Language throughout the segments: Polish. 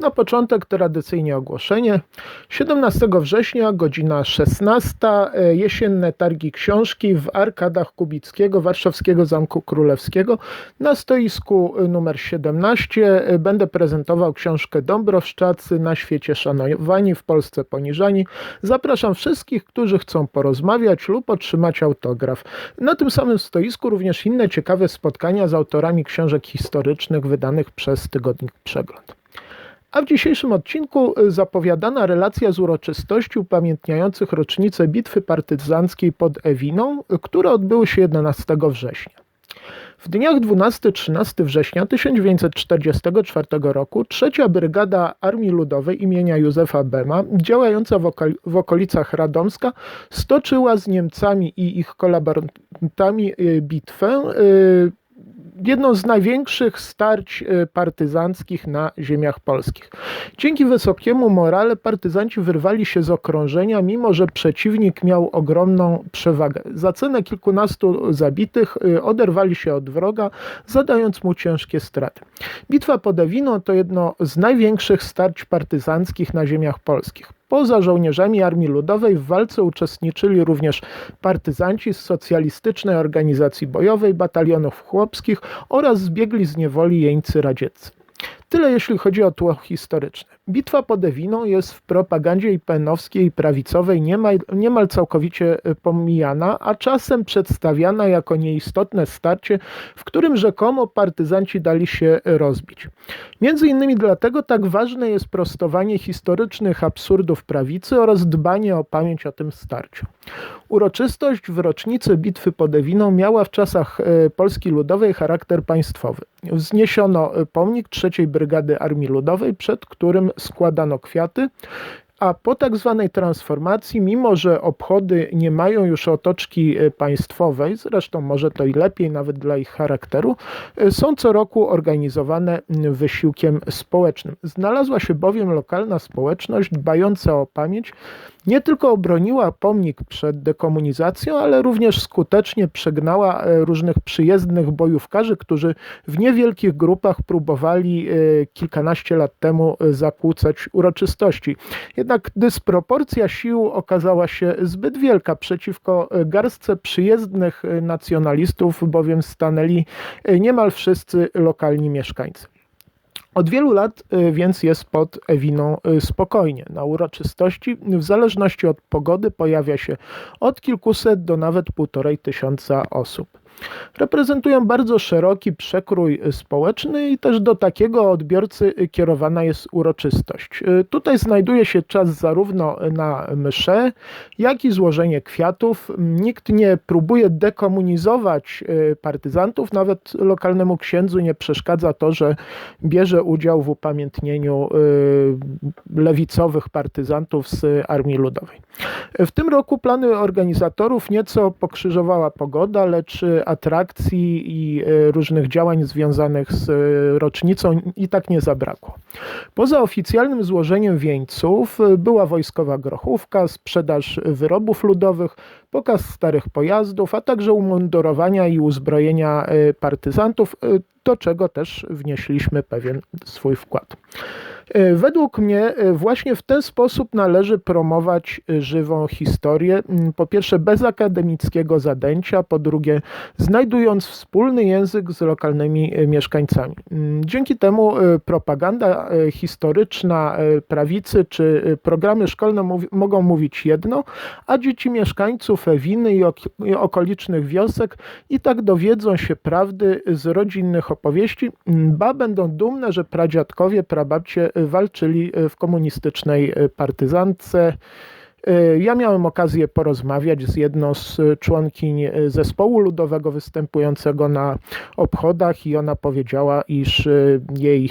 Na początek tradycyjnie ogłoszenie. 17 września, godzina 16, e, jesienne targi książki w arkadach Kubickiego, Warszawskiego Zamku Królewskiego. Na stoisku numer 17 e, będę prezentował książkę Dąbrowszczacy na świecie szanowani, w Polsce poniżani. Zapraszam wszystkich, którzy chcą porozmawiać lub otrzymać autograf. Na tym samym stoisku również inne ciekawe spotkania z autorami książek historycznych wydanych przez tygodnik Przegląd. A w dzisiejszym odcinku y, zapowiadana relacja z uroczystości upamiętniających rocznicę bitwy partyzanckiej pod Ewiną, y, które odbyły się 11 września. W dniach 12-13 września 1944 roku trzecia Brygada Armii Ludowej imienia Józefa Bema, działająca w, okol w okolicach Radomska, stoczyła z Niemcami i ich kolaborantami y, bitwę jedną z największych starć e, partyzanckich na ziemiach polskich. Dzięki wysokiemu morale partyzanci wyrwali się z okrążenia, mimo że przeciwnik miał ogromną przewagę. Za cenę kilkunastu zabitych e, oderwali się od wroga, zadając mu ciężkie straty. Bitwa pod Ewiną to jedno z największych starć partyzanckich na ziemiach polskich. Poza żołnierzami Armii Ludowej w walce uczestniczyli również partyzanci z socjalistycznej organizacji bojowej, batalionów chłopskich oraz zbiegli z niewoli jeńcy radzieccy. Tyle jeśli chodzi o tło historyczne. Bitwa pod Ewiną jest w propagandzie IPN-owskiej i prawicowej niemal, niemal całkowicie e, pomijana, a czasem przedstawiana jako nieistotne starcie, w którym rzekomo partyzanci dali się rozbić. Między innymi dlatego tak ważne jest prostowanie historycznych absurdów prawicy oraz dbanie o pamięć o tym starciu. Uroczystość w rocznicę bitwy pod Ewiną miała w czasach e, Polski Ludowej charakter państwowy. Wzniesiono e, pomnik trzeciej Brygady Armii Ludowej, przed którym składano kwiaty, a po tak zwanej transformacji, mimo że obchody nie mają już otoczki e, państwowej, zresztą może to i lepiej nawet dla ich charakteru, e, są co roku organizowane wysiłkiem społecznym. Znalazła się bowiem lokalna społeczność dbająca o pamięć nie tylko obroniła pomnik przed dekomunizacją, ale również skutecznie przegnała e, różnych przyjezdnych bojówkarzy, którzy w niewielkich grupach próbowali kilkanaście lat temu zakłócać uroczystości. Jednak dysproporcja sił okazała się zbyt wielka przeciwko garstce przyjezdnych nacjonalistów, bowiem stanęli niemal wszyscy lokalni mieszkańcy. Od wielu lat więc jest pod Ewiną spokojnie. Na uroczystości, w zależności od pogody, pojawia się od kilkuset do nawet półtorej tysiąca osób reprezentują bardzo szeroki przekrój społeczny i też do takiego odbiorcy kierowana jest uroczystość. Tutaj znajduje się czas zarówno na mszę, jak i złożenie kwiatów. Nikt nie próbuje dekomunizować partyzantów, nawet lokalnemu księdzu nie przeszkadza to, że bierze udział w upamiętnieniu lewicowych partyzantów z Armii Ludowej. W tym roku plany organizatorów nieco pokrzyżowała pogoda, lecz atrakcji i e, różnych działań związanych z e, rocznicą i tak nie zabrakło. Poza oficjalnym złożeniem wieńców e, była wojskowa grochówka, sprzedaż wyrobów ludowych, pokaz starych pojazdów, a także umundurowania i uzbrojenia partyzantów, do czego też wnieśliśmy pewien swój wkład. E, według mnie e, właśnie w ten sposób należy promować e, żywą historię. Mm, po pierwsze, bez akademickiego zadęcia, po drugie, znajdując wspólny język z lokalnymi mieszkańcami. Mm, dzięki temu propaganda historyczna prawicy czy programy szkolne mogą mówić jedno, a dzieci mieszkańców Ewiny i okolicznych wiosek i tak dowiedzą się prawdy z rodzinnych opowieści, ba będą dumne, że pradziadkowie, prababcie walczyli w komunistycznej partyzance. Ja miałem okazję porozmawiać z jedną z członkiń zespołu ludowego występującego na obchodach i ona powiedziała, iż jej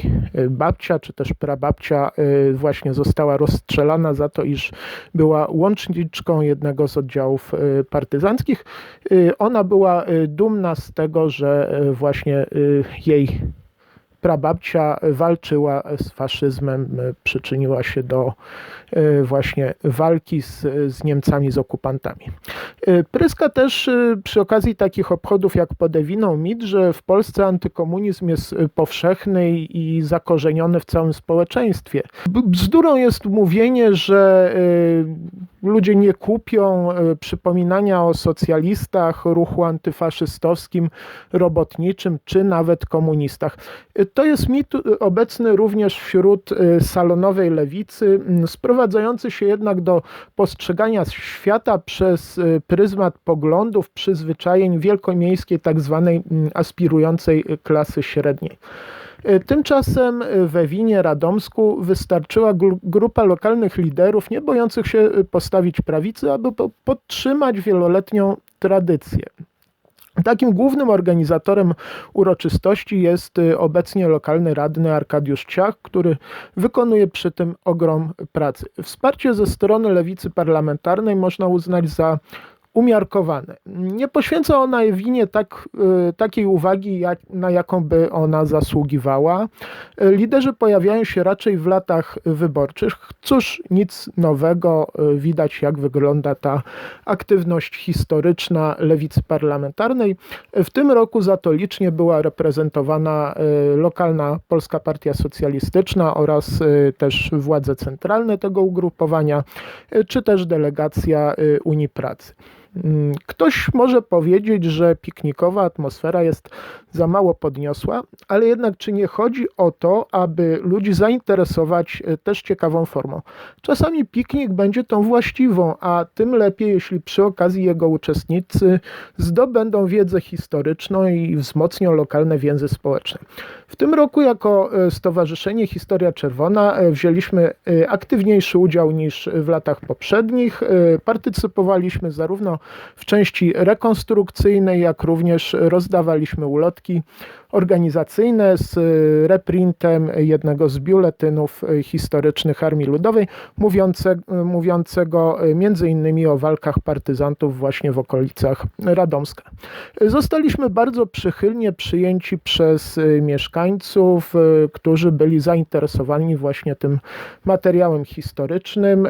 babcia czy też prababcia właśnie została rozstrzelana za to, iż była łączniczką jednego z oddziałów partyzanckich. Ona była dumna z tego, że właśnie jej prababcia walczyła z faszyzmem, przyczyniła się do właśnie walki z, z Niemcami, z okupantami. Pryska też przy okazji takich obchodów jak podewinął mit, że w Polsce antykomunizm jest powszechny i zakorzeniony w całym społeczeństwie. Bzdurą jest mówienie, że ludzie nie kupią przypominania o socjalistach, ruchu antyfaszystowskim, robotniczym czy nawet komunistach. To jest mit obecny również wśród salonowej lewicy, sprowadzający się jednak do postrzegania świata przez pryzmat poglądów, przyzwyczajeń wielkomiejskiej, tak zwanej aspirującej klasy średniej. Tymczasem we Winie Radomsku wystarczyła grupa lokalnych liderów, nie bojących się postawić prawicy, aby podtrzymać wieloletnią tradycję. Takim głównym organizatorem uroczystości jest obecnie lokalny radny Arkadiusz Ciach, który wykonuje przy tym ogrom pracy. Wsparcie ze strony lewicy parlamentarnej można uznać za umiarkowane. Nie poświęca ona winie tak, y, takiej uwagi, jak, na jaką by ona zasługiwała. Liderzy pojawiają się raczej w latach wyborczych. Cóż, nic nowego. Y, widać, jak wygląda ta aktywność historyczna lewicy parlamentarnej. W tym roku za to licznie była reprezentowana y, lokalna Polska Partia Socjalistyczna oraz też władze centralne tego ugrupowania, czy też delegacja Unii Pracy. Mm, ktoś może powiedzieć, że piknikowa atmosfera jest za mało podniosła, ale jednak czy nie chodzi o to, aby ludzi zainteresować e, też ciekawą formą? Czasami piknik będzie tą właściwą, a tym lepiej, jeśli przy okazji jego uczestnicy zdobędą wiedzę historyczną i wzmocnią lokalne więzy społeczne. W tym roku jako e, Stowarzyszenie Historia Czerwona e, wzięliśmy aktywniejszy udział niż w latach poprzednich. Partycypowaliśmy zarówno w części rekonstrukcyjnej, jak również rozdawaliśmy ulotki organizacyjne z reprintem jednego z biuletynów historycznych Armii Ludowej, mówiące, mówiącego między innymi o walkach partyzantów właśnie w okolicach Radomska. Zostaliśmy bardzo przychylnie przyjęci przez mieszkańców, którzy byli zainteresowani właśnie tym materiałem historycznym.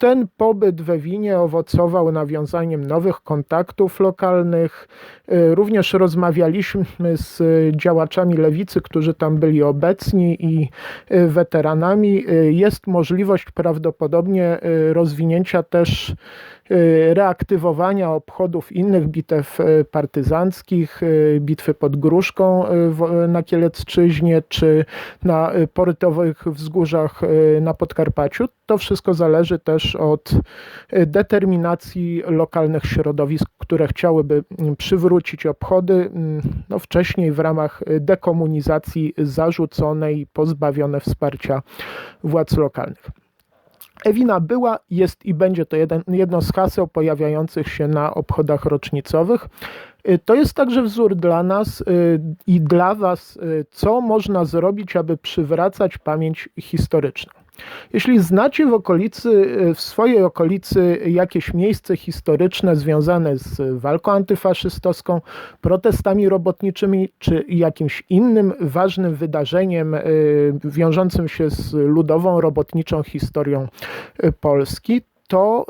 Ten pobyt we Winie owocował nawiązaniem nowych kontaktów lokalnych. Y, również rozmawialiśmy z działaczami lewicy, którzy tam byli obecni i y, weteranami. Y, jest możliwość prawdopodobnie rozwinięcia też reaktywowania obchodów innych bitew partyzanckich, bitwy pod Gruszką na Kielecczyźnie czy na porytowych wzgórzach na Podkarpaciu. To wszystko zależy też od determinacji lokalnych środowisk, które chciałyby mm, przywrócić obchody mm, no, wcześniej w ramach dekomunizacji zarzuconej, pozbawione wsparcia władz lokalnych. Ewina była, jest i będzie to jeden, jedno z haseł pojawiających się na obchodach rocznicowych. Y, to jest także wzór dla nas i dla Was, co można zrobić, aby przywracać pamięć historyczną. Jeśli znacie w okolicy, w swojej okolicy jakieś miejsce historyczne związane z walką antyfaszystowską, protestami robotniczymi czy jakimś innym ważnym wydarzeniem y, wiążącym się z ludową robotniczą historią y, Polski, to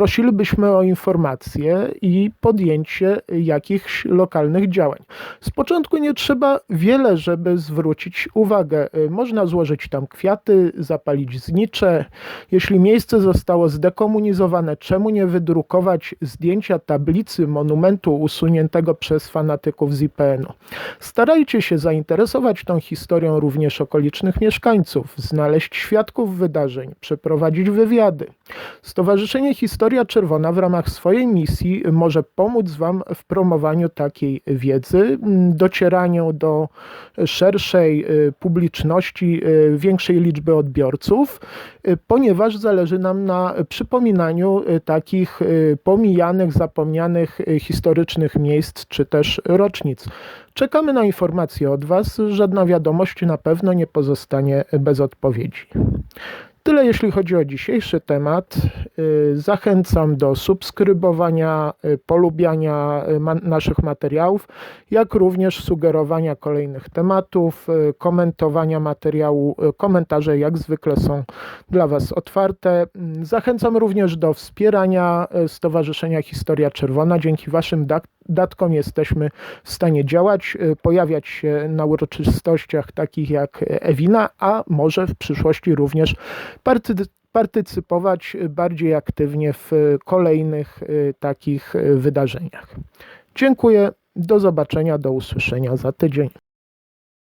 prosilibyśmy o informacje i podjęcie jakichś lokalnych działań. Z początku nie trzeba wiele, żeby zwrócić uwagę. Można złożyć tam kwiaty, zapalić znicze. Jeśli miejsce zostało zdekomunizowane, czemu nie wydrukować zdjęcia tablicy monumentu usuniętego przez fanatyków z IPN-u? Starajcie się zainteresować tą historią również okolicznych mieszkańców, znaleźć świadków wydarzeń, przeprowadzić wywiady. Stowarzyszenie Historii Historia Czerwona w ramach swojej misji może pomóc Wam w promowaniu takiej wiedzy, docieraniu do szerszej y, publiczności, y, większej liczby odbiorców, y, ponieważ zależy nam na przypominaniu takich pomijanych, zapomnianych historycznych miejsc czy też rocznic. Czekamy na informacje od Was. Żadna wiadomość na pewno nie pozostanie bez odpowiedzi. Tyle jeśli chodzi o dzisiejszy temat. Y, Zachęcam do subskrybowania, y, polubiania y, naszych materiałów, jak również sugerowania kolejnych tematów, komentowania materiału. Komentarze jak zwykle są dla Was otwarte. Zachęcam również do wspierania Stowarzyszenia Historia Czerwona. Dzięki Waszym dak- datkom jesteśmy w stanie działać, y, pojawiać się na uroczystościach takich jak Ewina, a może w przyszłości również party- partycypować bardziej aktywnie w kolejnych y, takich wydarzeniach. Dziękuję, do zobaczenia, do usłyszenia za tydzień.